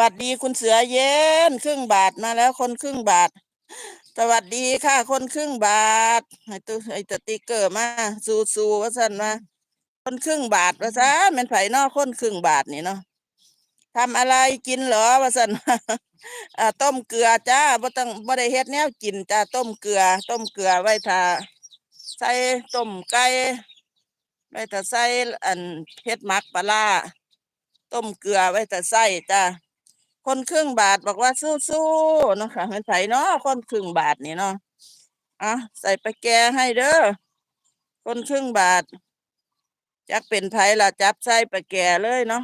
วัสดีคุณเสือเย็นครึ่งบาทมาแล้วคนครึ่งบาท สวัสดีค่ะ คนครึ่งบาทไอ้ตัวไอ้ติกเกอร์มาสูสูว่าสันมาคนครึ่งบาทว่าซะมันไผเนอกคนครึ่งบาทนี่เนาะทำอะไรกินเหรอว่าสันอ่าต้มเกลือจ้าบ่ต้องบ่ได้เฮ็ดแนวกินจ้าต้มเกลือ ต้มเกลือไว้ทาใส่ต้มไก่ไว้ถ้าใส่อันเฮ็ดหมักปลาต้มเกลือไว้ถ้าใส่จ้า คนครึ่งบาทบอกว่าสู้ๆนะคะเป็นไผเนาะคนครึ่งบาทนี่เนาะอะใส่ไปแกให้เด้อคนครึ่งบาท จักเป็นไผล่ะจับใส่ไปแก่เลยเนาะ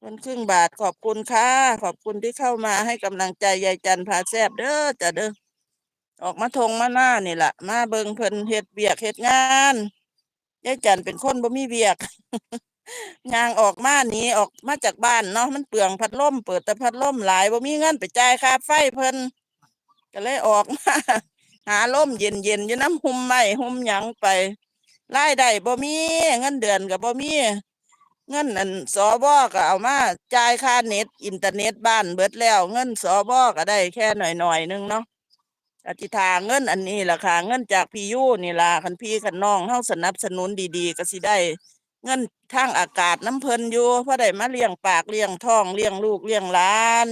คนครึ่งบาทขอบคุณค่ะขอบคุณที่เข้ามาให้กำลังใจยายจันพาแซบเด้อจ้ะเด้อออกมาทงมาหน้านี่แหละมาเบิงเพิ่นเฮ็ดเบียกเฮ็ดงานยายจันเป็นคนบ่มีเบียก ยางออกมาหนีออกมาจากบ้านเนาะมันเปลืองพัดลมเปิดแต่พัดลมหลายบ่มีเงินไปจ่ายค่าไฟเพิ่นก็เลยออกมาหาลมเย็นๆอยู่น้ำหุมไม้หุมหยังไปรายได้บ่มีเงินเดือนก็บ่มีเงินอันสบก็เอามาจ่ายค่าเน็ตอินเทอร์เน็ตบ้านเบิดแล้ว เงินสบก็ได้แค่หน่อยๆนึงเนาะอธิทาเงินอันนี้ล่ะค่ะเงินจากพี่ยูนี่ล่ะคันพี่คันน้องเฮาสนับสนุนดีๆก็สิได้ เงินทางอากาศน้ำเพลินอยู่เพราะได้มาเลี้ยงปากเลี้ยงท้องเลี้ยงลูกเลี้ยงหลาน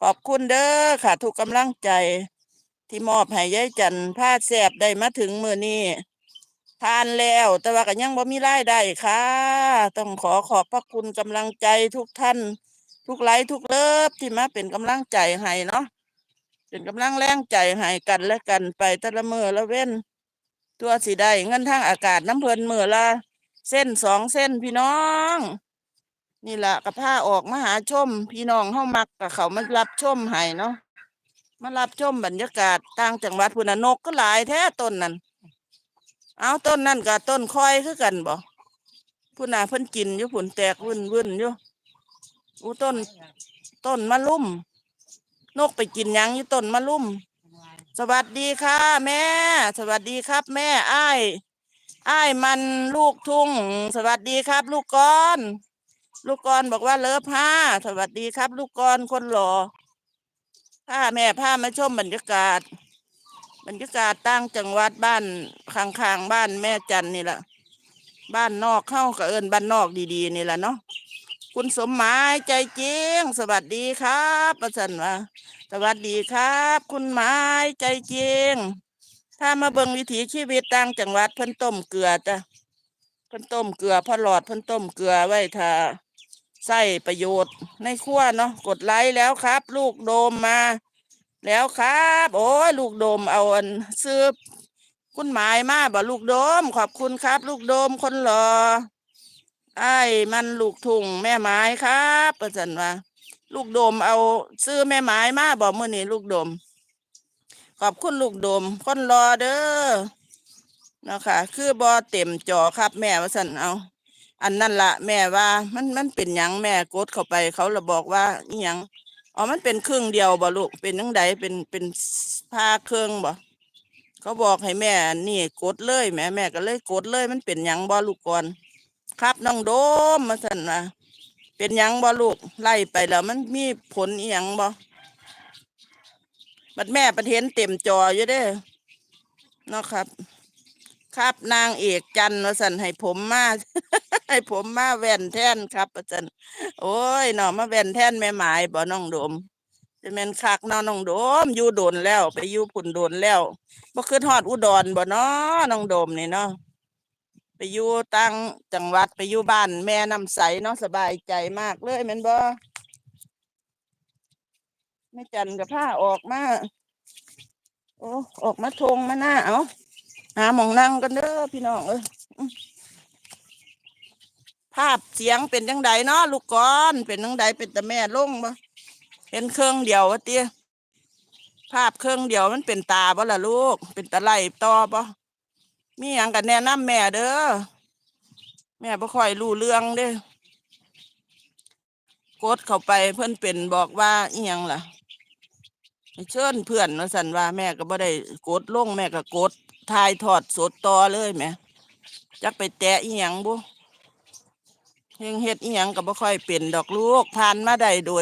ขอบคุณเด้อค่ะทุกกำลังใจ ที่มอบให้ยายจันพาแซบได้มาถึงมือนี้ทานแล้ว แต่ว่าก็ยังบ่มีรายได้ค่ะ ต้องขอขอบพระคุณกำลังใจทุกท่าน ทุกไลค์ทุกเลิฟที่มาเป็นกำลังใจให้เนาะเป็นกำลังแรงใจให้กันและกันไปต่ละมือละเว้น ตัวสิได้เงินทางอากาศน้ำเพลินเมื่อละ เส้นสองเส้นพี่น้อง นี่แหละกับผ้าออกมาหาชม พี่น้องเฮามักกับเขามารับชมให้เนาะมารับชมบรรยากาศต่างจังหวัดพุนน่ะนกก็หลายแท้ต้นนั้นเอาต้นนั่นกับต้นคอยคือกันบ่พุ่นน่ะเพิ่นกินอยู่พุ่นแตกวุ่นวุ่นอยู่อู้ต้น ต้นมะลุ่ม นกไปกินยังอยู่ต้นมะลุ่ม สวัสดีค่ะ แม่ สวัสดีครับ แม่ อ้าย อ้ายมันลูกทุ่ง สวัสดีครับ ลูกกอนลูกกอนบอกว่าเลิฟห้าสวัสดีครับ ลูกกอนคนหล่อพาแม่พามาชมบรรยากาศ บรรยากาศต่างจังหวัดบ้านข้างๆบ้านแม่จันนี่แหละบ้านนอกเข้ากับเอิญบ้านนอกดีๆนี่แหละเนาะคุณสมหมายใจจริง สวัสดีครับประสันว่าสวัสดีครับ คุณหมายใจจริง ถ้ามาเบิ่งวิถีชีวิตต่างจังหวัดเพิ่นต้มเกลือจ้ะเพิ่นต้มเกลือพอหลอดเพิ่นต้มเกลือไว้ถ้าใส่ประโยชน์ในครัวเนาะกดไลค์แล้วครับ ลูกโดมมา แล้วครับ โอ้ลูกโดมเอาอันซื้อคุณหมายมาบ่ลูกโดม ขอบคุณครับ ลูกโดมคนหล่อไอ้มันลูกทุ่งแม่ไม้ครับประจันว่า ลูกโดมเอาซื้อแม่ไม้มาบ่มื้อนี้ลูกโดม ขอบคุณลูกโดมคนรอเด้อเนาะค่ะ คือบอเต็มจอครับ แม่ว่าสันเอา อันนั่นละแม่ว่ามันมันเป็นหยังแม่กดเข้าไป เขาระบอกว่าอีหยังอ๋อมันเป็นครึ่งเดียวบ่ลูกเป็นยังไงเป็นเป็นผ้าเครื่องบ่เขาบอกให้แม่ นี่กดเลยแม่แม่ก็เลยกดเลย มันเป็นหยังบ่ลูกก่อน ครับน้องโดมมาสันว่าเป็นหยังบ่ลูกไล่ไปแล้วมันมีผลอหยังบ่ บัดแม่ประเทนเต็มจออยู่เด้เนาะครับ ครับนางเอกจันวสันให้ผมมาให้ผมมาแว่นแท่นครับอาจารย์โอ้ยเนาะมาแว่นแท่นแม่หมายบ่น้องโดมจะแม่นคักเนาะน้องโดมอยู่โดนแล้ว ไปอยู่พุ่นโดนแล้วบ่คือทอดอุดรบ่เนาะน้องโดมนี่เนาะไปอยู่ต่างจังหวัดไปอยู่บ้าน แม่น้ำใสเนาะสบายใจมากเลยแม่นบ่ แม่จันกับผ้าออกมา โอ้ออกมาทงมาหน้าเอาหาหมองนั่งกันเด้อพี่น้องเออภาพเสียงเป็นจังใดเนาะลูกกอนเป็นจังใดเป็นแต่แม่ลงบ่เห็นเครื่องเดียววะเตี้ยภาพเครื่องเดียวมันเป็นตาบ่ล่ะลูก เป็นตะไลต่อบ่มีหยังกันแนะนำแม่เด้อแม่บ่ค่อยรู้เรื่องเด้กดเข้าไปเพิ่อนเป็นบอกว่าอีหยังล่ะ เชิญเพื่อนมาสันว่าแม่ก็บ่ได้กดลงแม่ก็กดทายทอดสดต่อเลยแม่จักไปแตะอีหยังบุเฮงเฮ็ดอีหยังก็บ่ค่อยเป็นดอกลูกผ่านมาได้โดย